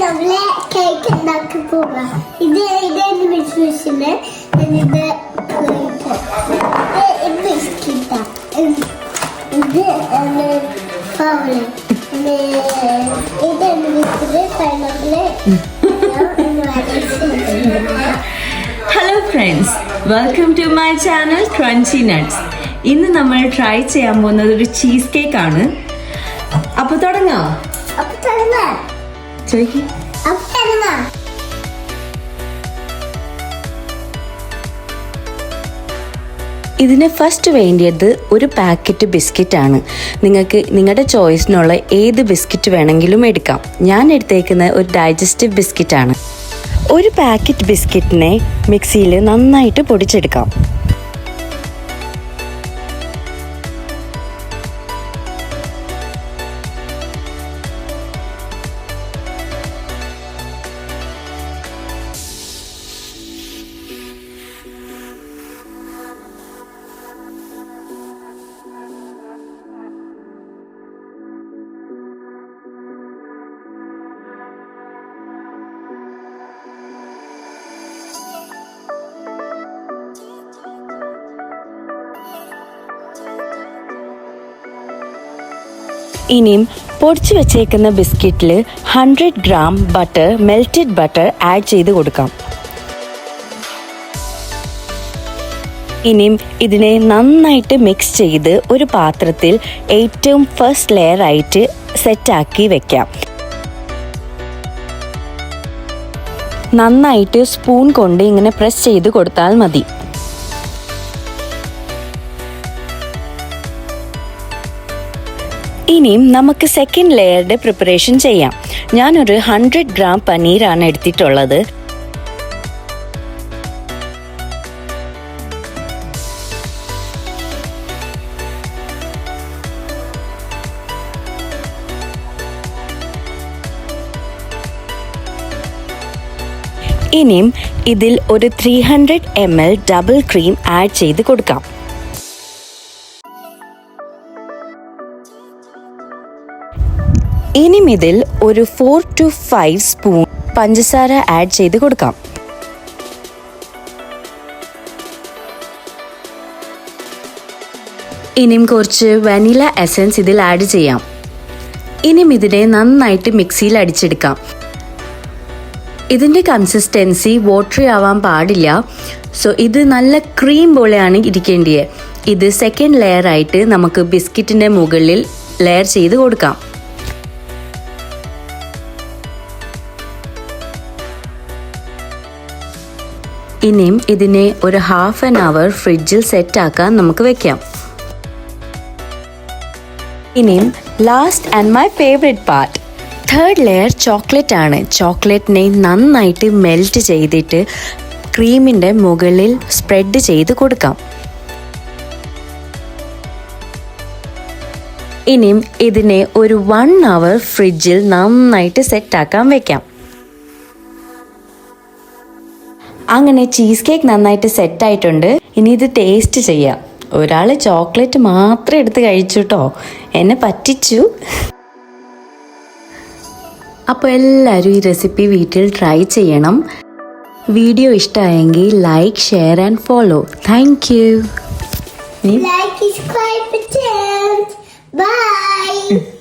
നമ്മളെ കേക്ക് ഉണ്ടാക്കി പോകാം ഇത് ഇതെന്റെ ബിസിനസ്സിന് ഇത് ബിസ്കിറ്റാ ഇത് പവൾ ഇത് biscuit pineapple hello friends welcome to my channel crunchy nuts ഇന്ന് നമ്മൾ ട്രൈ ചെയ്യാൻ പോകുന്നത് ഒരു ചീസ് കേക്ക് ആണ്. അപ്പൊ തുടങ്ങാം. ചോദിക്കും. ഇതിന് ഫസ്റ്റ് വേണ്ടിയത് ഒരു പാക്കറ്റ് ബിസ്ക്കറ്റ് ആണ്. നിങ്ങൾക്ക് നിങ്ങളുടെ ചോയ്സിനുള്ള ഏത് ബിസ്ക്കറ്റ് വേണമെങ്കിലും എടുക്കാം. ഞാൻ എടുത്തേക്കുന്ന ഒരു ഡൈജസ്റ്റീവ് ബിസ്ക്കറ്റ് ആണ്. ഒരു പാക്കറ്റ് ബിസ്ക്കറ്റിനെ മിക്സിയിൽ നന്നായിട്ട് പൊടിച്ചെടുക്കാം. ഇനിയും പൊടിച്ചു വെച്ചേക്കുന്ന ബിസ്ക്കറ്റിൽ hundred gram butter melted butter add ചെയ്ത് കൊടുക്കാം. ഇനിയും ഇതിനെ നന്നായിട്ട് മിക്സ് ചെയ്ത് ഒരു പാത്രത്തിൽ ഏറ്റവും ഫസ്റ്റ് ലെയർ ആയിട്ട് സെറ്റാക്കി വെക്കാം. നന്നായിട്ട് സ്പൂൺ കൊണ്ട് ഇങ്ങനെ പ്രസ് ചെയ്ത് കൊടുത്താൽ മതി. ഇനിയും നമുക്ക് സെക്കൻഡ് ലെയറുടെ പ്രിപ്പറേഷൻ ചെയ്യാം. ഞാനൊരു ഹൺഡ്രഡ് ഗ്രാം പനീറാണ് എടുത്തിട്ടുള്ളത്. ഇനിയും ഇതിൽ ഒരു three hundred m l double cream add ചെയ്ത് കൊടുക്കാം. ഇനിയും ഇതിൽ ഒരു ഫോർ ടു ഫൈവ് സ്പൂൺ പഞ്ചസാര ആഡ് ചെയ്ത് കൊടുക്കാം. ഇനിയും കുറച്ച് വനില എസൻസ് ഇതിൽ ആഡ് ചെയ്യാം. ഇനിയും ഇതിനെ നന്നായിട്ട് മിക്സിയിൽ അടിച്ചെടുക്കാം. ഇതിന്റെ കൺസിസ്റ്റൻസി വാട്ടറി ആവാൻ പാടില്ല. സോ ഇത് നല്ല ക്രീം പോലെയാണ് ഇരിക്കേണ്ടത് ഇത് സെക്കൻഡ് ലെയർ ആയിട്ട് നമുക്ക് ബിസ്ക്കറ്റിന്റെ മുകളിൽ ലെയർ ചെയ്ത് കൊടുക്കാം. ഇനിയും ഇതിനെ ഒരു ഹാഫ് ആൻ അവർ ഫ്രിഡ്ജിൽ സെറ്റാക്കാൻ നമുക്ക് വെക്കാം. ഇനിയും last and my favourite part third layer chocolate ആണ്. ചോക്ലേറ്റിനെ നന്നായിട്ട് മെൽറ്റ് ചെയ്തിട്ട് ക്രീമിന്റെ മുകളിൽ സ്പ്രെഡ് ചെയ്ത് കൊടുക്കാം. ഇനിയും ഇതിനെ ഒരു വൺ അവർ ഫ്രിഡ്ജിൽ നന്നായിട്ട് സെറ്റാക്കാൻ വെക്കാം. അങ്ങനെ ചീസ് കേക്ക് നന്നായിട്ട് സെറ്റ് ആയിട്ടുണ്ട്. ഇനി ഇത് ടേസ്റ്റ് ചെയ്യാം. ഒരാൾ ചോക്ലേറ്റ് മാത്രം എടുത്ത് കഴിച്ചു കേട്ടോ എന്നെ പറ്റിച്ചു. അപ്പോൾ എല്ലാവരും ഈ റെസിപ്പി വീട്ടിൽ ട്രൈ ചെയ്യണം. വീഡിയോ ഇഷ്ടമായെങ്കിൽ like share and follow thank you Like.